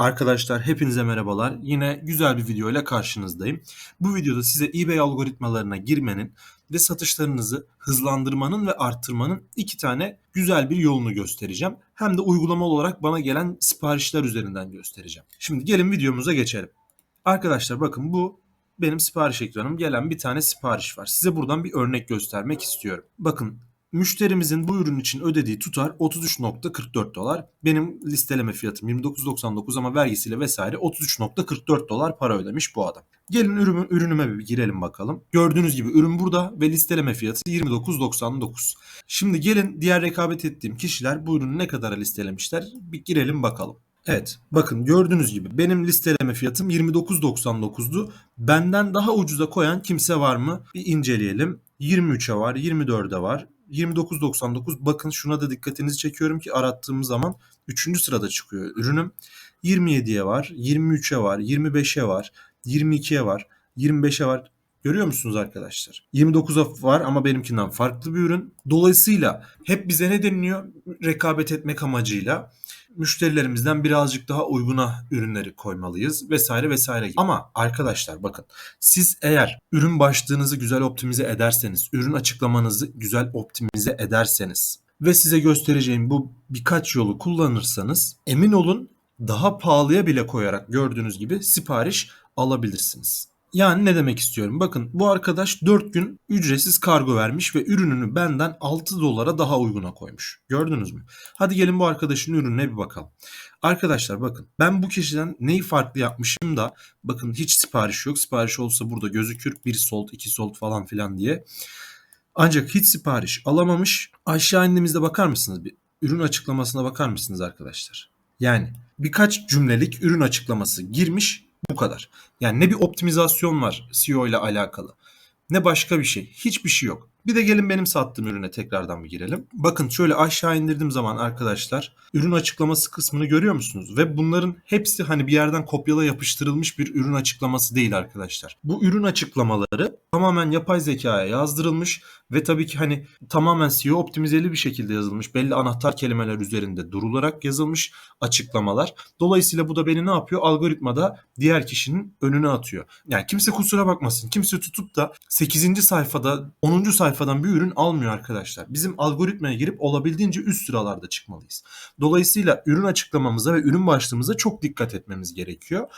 Arkadaşlar hepinize merhabalar. Yine güzel bir video ile karşınızdayım. Bu videoda size eBay algoritmalarına girmenin ve satışlarınızı hızlandırmanın ve arttırmanın iki tane güzel bir yolunu göstereceğim. Hem de uygulama olarak bana gelen siparişler üzerinden göstereceğim. Şimdi gelin videomuza geçelim. Arkadaşlar bakın bu benim sipariş ekranım gelen bir tane sipariş var. Size buradan bir örnek göstermek istiyorum. Bakın Müşterimizin bu ürün için ödediği tutar 33.44 dolar. Benim listeleme fiyatım 29.99 ama vergisiyle vesaire 33.44 dolar para ödemiş bu adam. Gelin ürün, ürünüme bir girelim bakalım. Gördüğünüz gibi ürün burada ve listeleme fiyatı 29.99. Şimdi gelin diğer rekabet ettiğim kişiler bu ürünü ne kadara listelemişler bir girelim bakalım. Evet bakın gördüğünüz gibi benim listeleme fiyatım 29.99'du. Benden daha ucuza koyan kimse var mı? Bir inceleyelim. 23'e var, 24'e var, 29.99 bakın şuna da dikkatinizi çekiyorum ki arattığım zaman 3. sırada çıkıyor ürünüm. 27'ye var, 23'e var, 25'e var, 22'ye var, 25'e var. Görüyor musunuz arkadaşlar? 29'a var ama benimkinden farklı bir ürün. Dolayısıyla hep bize ne deniliyor? Rekabet etmek amacıyla müşterilerimizden birazcık daha uyguna ürünleri koymalıyız vesaire vesaire. Ama arkadaşlar bakın siz eğer ürün başlığınızı güzel optimize ederseniz, ürün açıklamanızı güzel optimize ederseniz ve size göstereceğim bu birkaç yolu kullanırsanız emin olun daha pahalıya bile koyarak gördüğünüz gibi sipariş alabilirsiniz. Yani ne demek istiyorum? Bakın bu arkadaş 4 gün ücretsiz kargo vermiş ve ürününü benden 6 dolara daha uyguna koymuş. Gördünüz mü? Hadi gelin bu arkadaşın ürününe bir bakalım. Arkadaşlar bakın ben bu kişiden neyi farklı yapmışım da bakın hiç sipariş yok. Sipariş olsa burada gözükür. Bir sold, iki sold falan filan diye. Ancak hiç sipariş alamamış. Aşağı indiğimizde bakar mısınız? Bir ürün açıklamasına bakar mısınız arkadaşlar? Yani birkaç cümlelik ürün açıklaması girmiş bu kadar. Yani ne bir optimizasyon var SEO ile alakalı ne başka bir şey. Hiçbir şey yok. Bir de gelin benim sattığım ürüne tekrardan bir girelim. Bakın şöyle aşağı indirdiğim zaman arkadaşlar ürün açıklaması kısmını görüyor musunuz? Ve bunların hepsi hani bir yerden kopyala yapıştırılmış bir ürün açıklaması değil arkadaşlar. Bu ürün açıklamaları tamamen yapay zekaya yazdırılmış ve tabii ki hani tamamen SEO optimizeli bir şekilde yazılmış. Belli anahtar kelimeler üzerinde durularak yazılmış açıklamalar. Dolayısıyla bu da beni ne yapıyor? Algoritmada diğer kişinin önüne atıyor. Yani kimse kusura bakmasın. Kimse tutup da 8. sayfada 10. sayfadan bir ürün almıyor arkadaşlar. Bizim algoritmaya girip olabildiğince üst sıralarda çıkmalıyız. Dolayısıyla ürün açıklamamıza ve ürün başlığımıza çok dikkat etmemiz gerekiyor.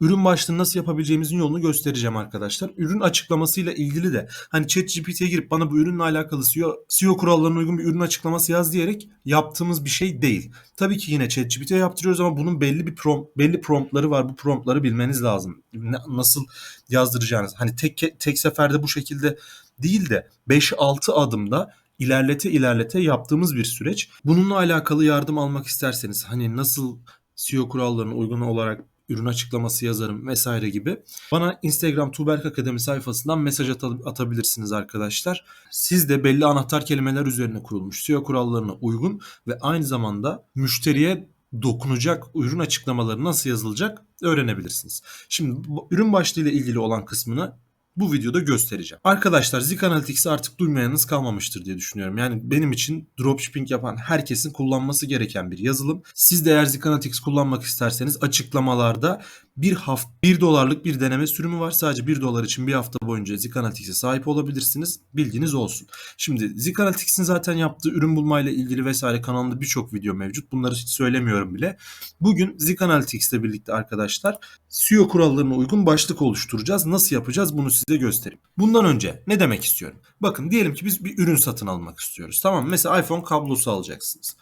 Ürün başlığını nasıl yapabileceğimizin yolunu göstereceğim arkadaşlar. Ürün açıklamasıyla ilgili de hani ChatGPT'ye girip bana bu ürünle alakalı SEO, SEO kurallarına uygun bir ürün açıklaması yaz diyerek yaptığımız bir şey değil. Tabii ki yine ChatGPT'ye yaptırıyoruz ama bunun belli bir prompt, belli promptları var. Bu promptları bilmeniz lazım. Nasıl yazdıracağınız. Hani tek tek seferde bu şekilde değil de 5-6 adımda ilerlete ilerlete yaptığımız bir süreç. Bununla alakalı yardım almak isterseniz hani nasıl SEO kurallarına uygun olarak ürün açıklaması yazarım vesaire gibi. Bana Instagram Tuberk Akademi sayfasından mesaj atabilirsiniz arkadaşlar. Siz de belli anahtar kelimeler üzerine kurulmuş SEO kurallarına uygun ve aynı zamanda müşteriye dokunacak ürün açıklamaları nasıl yazılacak öğrenebilirsiniz. Şimdi ürün başlığı ile ilgili olan kısmını bu videoda göstereceğim. Arkadaşlar Zik Analytics'i artık duymayanınız kalmamıştır diye düşünüyorum. Yani benim için dropshipping yapan herkesin kullanması gereken bir yazılım. Siz de eğer Zik Analytics kullanmak isterseniz açıklamalarda bir hafta 1 dolarlık bir deneme sürümü var. Sadece 1 dolar için bir hafta boyunca Zik Analytics'e sahip olabilirsiniz. Bilginiz olsun. Şimdi Zik Analytics'in zaten yaptığı ürün bulmayla ilgili vesaire kanalında birçok video mevcut. Bunları hiç söylemiyorum bile. Bugün Zik Analytics ile birlikte arkadaşlar SEO kurallarına uygun başlık oluşturacağız. Nasıl yapacağız bunu size göstereyim. Bundan önce ne demek istiyorum? Bakın diyelim ki biz bir ürün satın almak istiyoruz. Tamam Mesela iPhone kablosu alacaksınız.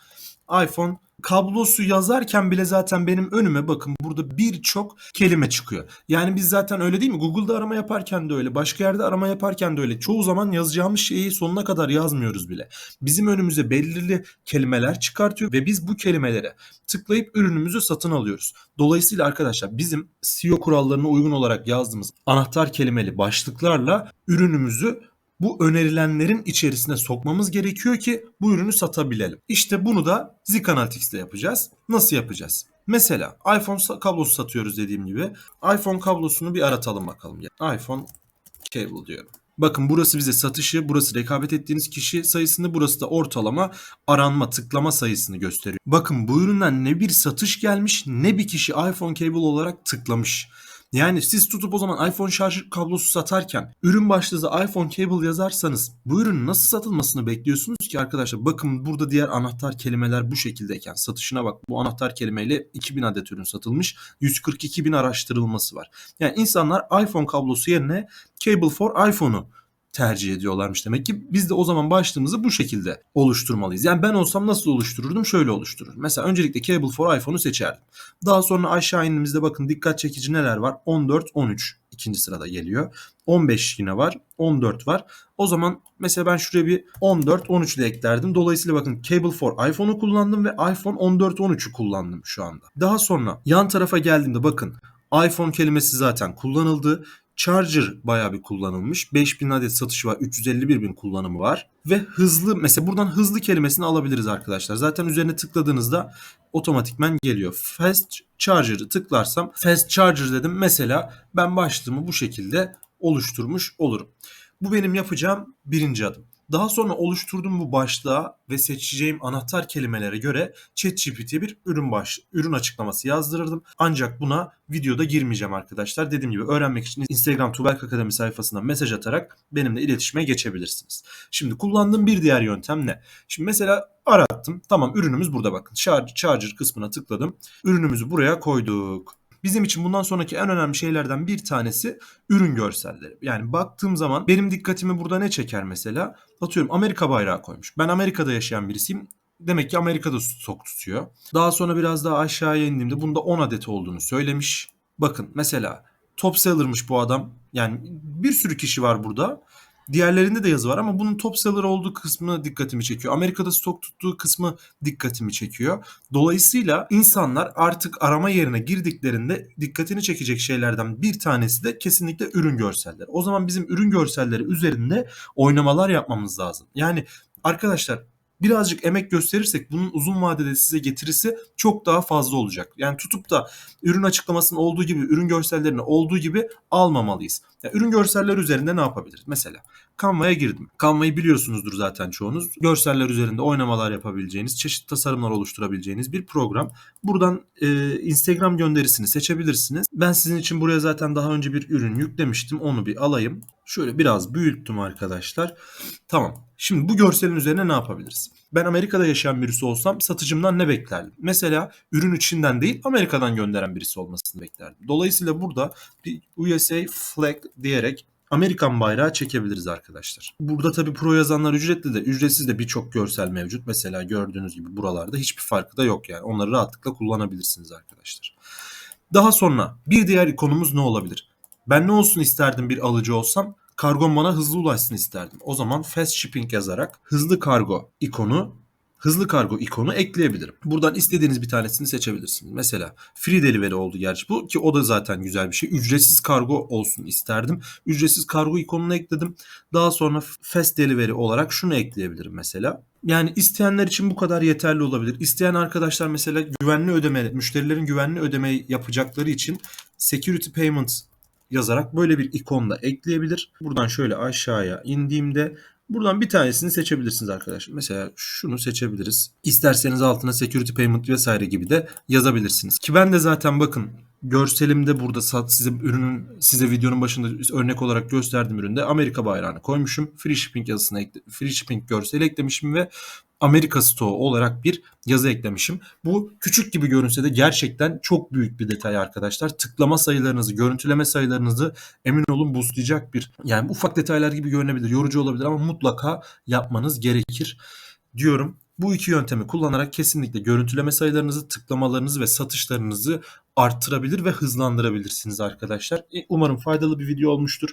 iPhone kablosu yazarken bile zaten benim önüme bakın burada birçok kelime çıkıyor. Yani biz zaten öyle değil mi? Google'da arama yaparken de öyle. Başka yerde arama yaparken de öyle. Çoğu zaman yazacağımız şeyi sonuna kadar yazmıyoruz bile. Bizim önümüze belirli kelimeler çıkartıyor ve biz bu kelimelere tıklayıp ürünümüzü satın alıyoruz. Dolayısıyla arkadaşlar bizim SEO kurallarına uygun olarak yazdığımız anahtar kelimeli başlıklarla ürünümüzü bu önerilenlerin içerisine sokmamız gerekiyor ki bu ürünü satabilelim. İşte bunu da Zik Analytics ile yapacağız. Nasıl yapacağız? Mesela iPhone kablosu satıyoruz dediğim gibi. iPhone kablosunu bir aratalım bakalım. iPhone cable diyorum. Bakın burası bize satışı, burası rekabet ettiğiniz kişi sayısını, burası da ortalama aranma, tıklama sayısını gösteriyor. Bakın bu üründen ne bir satış gelmiş ne bir kişi iPhone cable olarak tıklamış. Yani siz tutup o zaman iPhone şarj kablosu satarken ürün başlığı iPhone cable yazarsanız bu ürünün nasıl satılmasını bekliyorsunuz ki arkadaşlar? Bakın burada diğer anahtar kelimeler bu şekildeyken satışına bak. Bu anahtar kelimeyle 2000 adet ürün satılmış. 142 bin araştırılması var. Yani insanlar iPhone kablosu yerine Cable for iPhone'u tercih ediyorlarmış demek ki. Biz de o zaman başlığımızı bu şekilde oluşturmalıyız. Yani ben olsam nasıl oluştururdum? Şöyle oluştururdum. Mesela öncelikle Cable for iPhone'u seçerdim. Daha sonra aşağı indiğimizde bakın dikkat çekici neler var? 14, 13 ikinci sırada geliyor. 15 yine var. 14 var. O zaman mesela ben şuraya bir 14, 13 ile eklerdim. Dolayısıyla bakın Cable for iPhone'u kullandım ve iPhone 14, 13'ü kullandım şu anda. Daha sonra yan tarafa geldiğimde bakın iPhone kelimesi zaten kullanıldı. Charger bayağı bir kullanılmış. 5000 adet satışı var. 351 bin kullanımı var. Ve hızlı mesela buradan hızlı kelimesini alabiliriz arkadaşlar. Zaten üzerine tıkladığınızda otomatikmen geliyor. Fast Charger'ı tıklarsam Fast Charger dedim. Mesela ben başlığımı bu şekilde oluşturmuş olurum. Bu benim yapacağım birinci adım. Daha sonra oluşturduğum bu başlığa ve seçeceğim anahtar kelimelere göre ChatGPT'ye bir ürün baş, ürün açıklaması yazdırırdım. Ancak buna videoda girmeyeceğim arkadaşlar. Dediğim gibi öğrenmek için Instagram Tuberk Akademi sayfasından mesaj atarak benimle iletişime geçebilirsiniz. Şimdi kullandığım bir diğer yöntem ne? Şimdi mesela arattım. Tamam ürünümüz burada bakın. Charger, kısmına tıkladım. Ürünümüzü buraya koyduk. Bizim için bundan sonraki en önemli şeylerden bir tanesi ürün görselleri. Yani baktığım zaman benim dikkatimi burada ne çeker mesela? Atıyorum Amerika bayrağı koymuş. Ben Amerika'da yaşayan birisiyim. Demek ki Amerika'da stok tutuyor. Daha sonra biraz daha aşağıya indiğimde bunda 10 adet olduğunu söylemiş. Bakın mesela top seller'mış bu adam. Yani bir sürü kişi var burada. Diğerlerinde de yazı var ama bunun top seller olduğu kısmı dikkatimi çekiyor. Amerika'da stok tuttuğu kısmı dikkatimi çekiyor. Dolayısıyla insanlar artık arama yerine girdiklerinde dikkatini çekecek şeylerden bir tanesi de kesinlikle ürün görselleri. O zaman bizim ürün görselleri üzerinde oynamalar yapmamız lazım. Yani arkadaşlar birazcık emek gösterirsek bunun uzun vadede size getirisi çok daha fazla olacak. Yani tutup da ürün açıklamasının olduğu gibi, ürün görsellerini olduğu gibi almamalıyız. Yani ürün görselleri üzerinde ne yapabiliriz? Mesela Canva'ya girdim. Canva'yı biliyorsunuzdur zaten çoğunuz. Görseller üzerinde oynamalar yapabileceğiniz, çeşitli tasarımlar oluşturabileceğiniz bir program. Buradan e, Instagram gönderisini seçebilirsiniz. Ben sizin için buraya zaten daha önce bir ürün yüklemiştim. Onu bir alayım. Şöyle biraz büyüttüm arkadaşlar. Tamam. Şimdi bu görselin üzerine ne yapabiliriz? Ben Amerika'da yaşayan birisi olsam satıcımdan ne beklerdim? Mesela ürün içinden değil Amerika'dan gönderen birisi olmasını beklerdim. Dolayısıyla burada bir USA flag diyerek Amerikan bayrağı çekebiliriz arkadaşlar. Burada tabii pro yazanlar ücretli de ücretsiz de birçok görsel mevcut. Mesela gördüğünüz gibi buralarda hiçbir farkı da yok yani. Onları rahatlıkla kullanabilirsiniz arkadaşlar. Daha sonra bir diğer ikonumuz ne olabilir? Ben ne olsun isterdim bir alıcı olsam? Kargom bana hızlı ulaşsın isterdim. O zaman fast shipping yazarak hızlı kargo ikonu hızlı kargo ikonu ekleyebilirim. Buradan istediğiniz bir tanesini seçebilirsiniz. Mesela free delivery oldu gerçi bu ki o da zaten güzel bir şey. Ücretsiz kargo olsun isterdim. Ücretsiz kargo ikonunu ekledim. Daha sonra fast delivery olarak şunu ekleyebilirim mesela. Yani isteyenler için bu kadar yeterli olabilir. İsteyen arkadaşlar mesela güvenli ödeme, müşterilerin güvenli ödeme yapacakları için security payment yazarak böyle bir ikon da ekleyebilir. Buradan şöyle aşağıya indiğimde Buradan bir tanesini seçebilirsiniz arkadaşlar. Mesela şunu seçebiliriz. İsterseniz altına security payment vesaire gibi de yazabilirsiniz. Ki ben de zaten bakın görselimde burada size ürünün size videonun başında örnek olarak gösterdiğim üründe Amerika bayrağını koymuşum. Free shipping yazısına free shipping görseli eklemişim ve Amerika Stoğu olarak bir yazı eklemişim. Bu küçük gibi görünse de gerçekten çok büyük bir detay arkadaşlar. Tıklama sayılarınızı, görüntüleme sayılarınızı emin olun boostlayacak bir yani ufak detaylar gibi görünebilir, yorucu olabilir ama mutlaka yapmanız gerekir diyorum. Bu iki yöntemi kullanarak kesinlikle görüntüleme sayılarınızı, tıklamalarınızı ve satışlarınızı arttırabilir ve hızlandırabilirsiniz arkadaşlar. E, umarım faydalı bir video olmuştur.